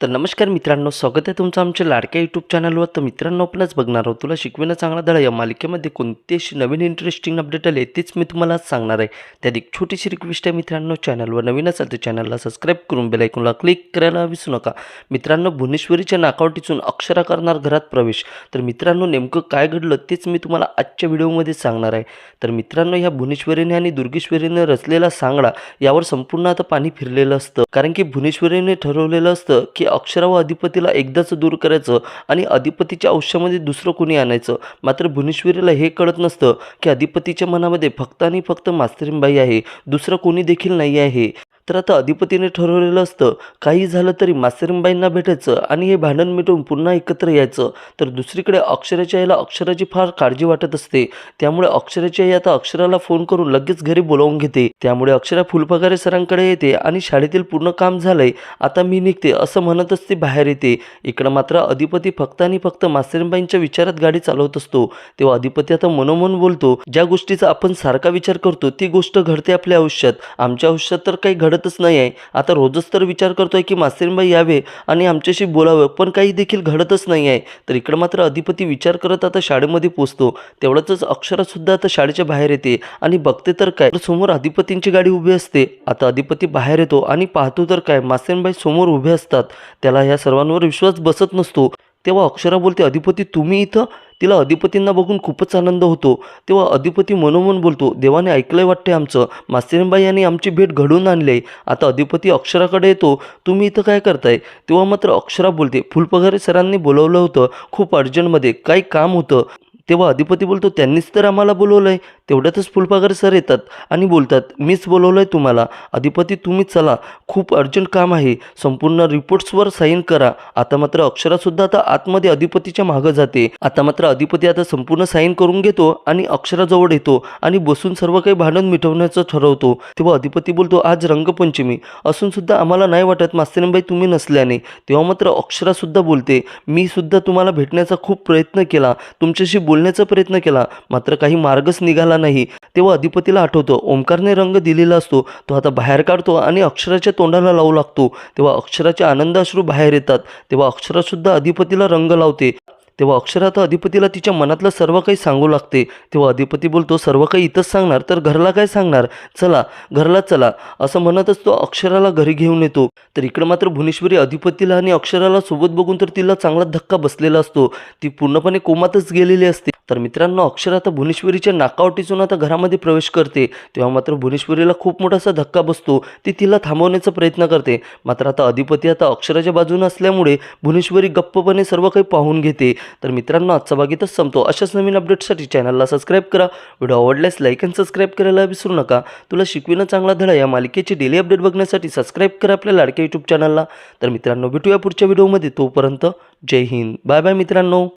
तर नमस्कार मित्रांनो स्वागत आहे तुमचं आमच्या लाडक्या यूट्यूब चॅनलवर तर मित्रांनो आपणच बघणार आहोत तुला शिकवेनं चांगला धडा. या मालिकेमध्ये कोणती अशी नवीन इंटरेस्टिंग अपडेट आले तेच मी तुम्हाला आज सांगणार आहे. त्यात एक छोटीशी रिक्वेस्ट आहे मित्रांनो चॅनलवर नवीन असाल तर चॅनलला सबस्क्राईब करून बेलायकूनला क्लिक करायला विसरू नका. मित्रांनो भुवनेश्वरीच्या नाकावटीतून अक्षरा करणार घरात प्रवेश. तर मित्रांनो नेमकं काय घडलं तेच मी तुम्हाला आजच्या व्हिडिओमध्ये सांगणार आहे. तर मित्रांनो ह्या भुवनेश्वरीने आणि दुर्गेश्वरीने रचलेला सांगडा यावर संपूर्ण आता पाणी फिरलेलं असतं. कारण की भुवनेश्वरीने ठरवलेलं असतं की अक्षरा व अधिपतीला एकदाच दूर करायचं आणि अधिपतीच्या आयुष्यामध्ये दुसरं कोणी आणायचं? मात्र भुवनेश्वरीला हे कळत नसतं की अधिपतीच्या मनामध्ये फक्त आणि फक्त मास्तरीनबाई आहे. दुसरं कोणी देखील नाही आहे. तर आता अधिपतीने ठरवलेलं असतं काही झालं तरी मासेरमबाईंना भेटायचं आणि हे भांडण मिटवून पुन्हा एकत्र यायचं. तर दुसरीकडे अक्षराच्या याला अक्षराची फार काळजी वाटत असते. त्यामुळे अक्षराची आई आता अक्षराला फोन करून लगेच घरी बोलावून घेते. त्यामुळे अक्षरा फुलपगारे सरांकडे येते आणि शाळेतील पूर्ण काम झालंय. आता मी निघते असं म्हणतच ती बाहेर येते. इकडं मात्र अधिपती फक्त आणि फक्त मासेरमबाईंच्या विचारात गाडी चालवत असतो. तेव्हा अधिपती आता मनोमन बोलतो ज्या गोष्टीचा आपण सारखा विचार करतो ती गोष्ट घडते आपल्या आयुष्यात. आमच्या आयुष्यात तर काही घडत घडतच नाही आहे आता रोजच तर विचार करतो आहे की मास्तरींबाई यावे आणि आमच्याशी बोलावं पण काही देखील घडतच नाही आहे तर इकडं मात्र अधिपती विचार करत आता शाळेमध्ये पोचतो. तेवढ्यातच अक्षरासुद्धा आता शाळेच्या बाहेर येते आणि बघते तर काय. तर समोर अधिपतींची गाडी उभी असते. आता अधिपती बाहेर येतो आणि पाहतो तर काय मासेनबाई समोर उभे असतात. त्याला ह्या सर्वांवर विश्वास बसत नसतो. तेव्हा अक्षरा बोलते अधिपती तुम्ही इथं तिला अधिपतींना बघून खूपच आनंद होतो. तेव्हा अधिपती मनोमन बोलतो देवाने ऐकलंय वाटते आमचं. मास्तरीनबाई यांनी आमची भेट घडवून आणली आहे. आता अधिपती अक्षराकडे येतो. तुम्ही इथं काय करताय? तेव्हा मात्र अक्षरा बोलते फुलपघारे सरांनी बोलवलं होतं. खूप अर्जंटमध्ये काही काम होतं. तेव्हा अधिपती बोलतो त्यांनीच तर आम्हाला बोलवलं आहे तेवढ्यातच फुलपागर सर येतात आणि बोलतात मीच बोलवलं आहे तुम्हाला. अधिपती तुम्ही चला. खूप अर्जंट काम आहे. संपूर्ण रिपोर्ट्सवर साईन करा. आता मात्र अक्षरासुद्धा आता आतमध्ये अधिपतीच्या मागं जाते. आता मात्र अधिपती आता संपूर्ण साईन करून घेतो आणि अक्षराजवळ येतो आणि बसून सर्व काही भांडण मिटवण्याचं ठरवतो. तेव्हा अधिपती बोलतो आज रंगपंचमी. असून सुद्धा आम्हाला नाही वाटत मास्तरींबाई तुम्ही नसल्याने. तेव्हा मात्र अक्षरासुद्धा बोलते मी सुद्धा तुम्हाला भेटण्याचा खूप प्रयत्न केला. तुमच्याशी बोलण्याचा प्रयत्न केला. मात्र काही मार्गच निघाला नाही. तेव्हा अधिपतीला आठवतो ओंकारने रंग दिलेला असतो तो आता बाहेर काढतो आणि अक्षराच्या तोंडाला लावू लागतो. तेव्हा अक्षराचे आनंदाश्रू बाहेर येतात. तेव्हा अक्षरासुद्धा अधिपतीला रंग लावते. तेव्हा अक्षरात आता अधिपतीला तिच्या मनातलं सर्व काही सांगू लागते. तेव्हा अधिपती बोलतो सर्व काही इथंच सांगणार तर घरला काय सांगणार? चला घरला चला. असं म्हणतच तो अक्षराला घरी घेऊन येतो. तर इकडं मात्र भुवनेश्वरी अधिपतीला आणि अक्षराला सोबत बघून तर तिला चांगला धक्का बसलेला असतो. ती पूर्णपणे कोमातच गेलेली असते. तर मित्रांनो अक्षर आता भुवनेश्वरीच्या नाकावटीतून आता घरामध्ये प्रवेश करते. तेव्हा मात्र भुवनेश्वरीला खूप मोठासा धक्का बसतो. ती तिला थांबवण्याचा प्रयत्न करते. मात्र आता अधिपती आता अक्षराच्या बाजूने असल्यामुळे भुवनेश्वरी गप्पपणे सर्व काही पाहून घेते. तर मित्रांनो आजचा भाग इथंच संपतो. अशाच नवीन अपडेटसाठी चॅनलला सबस्क्राईब करा. व्हिडिओ आवडल्यास लाईक अँड सबस्क्राईब करायला विसरू नका. तुला शिकविणं चांगला धडा या मालिकेची डेली अपडेट बघण्यासाठी सबस्क्राईब करा आपल्या लाडक्या यूट्यूब चॅनलला तर मित्रांनो भेटूया पुढच्या व्हिडिओमध्ये तोपर्यंत जय हिंद. बाय बाय मित्रांनो.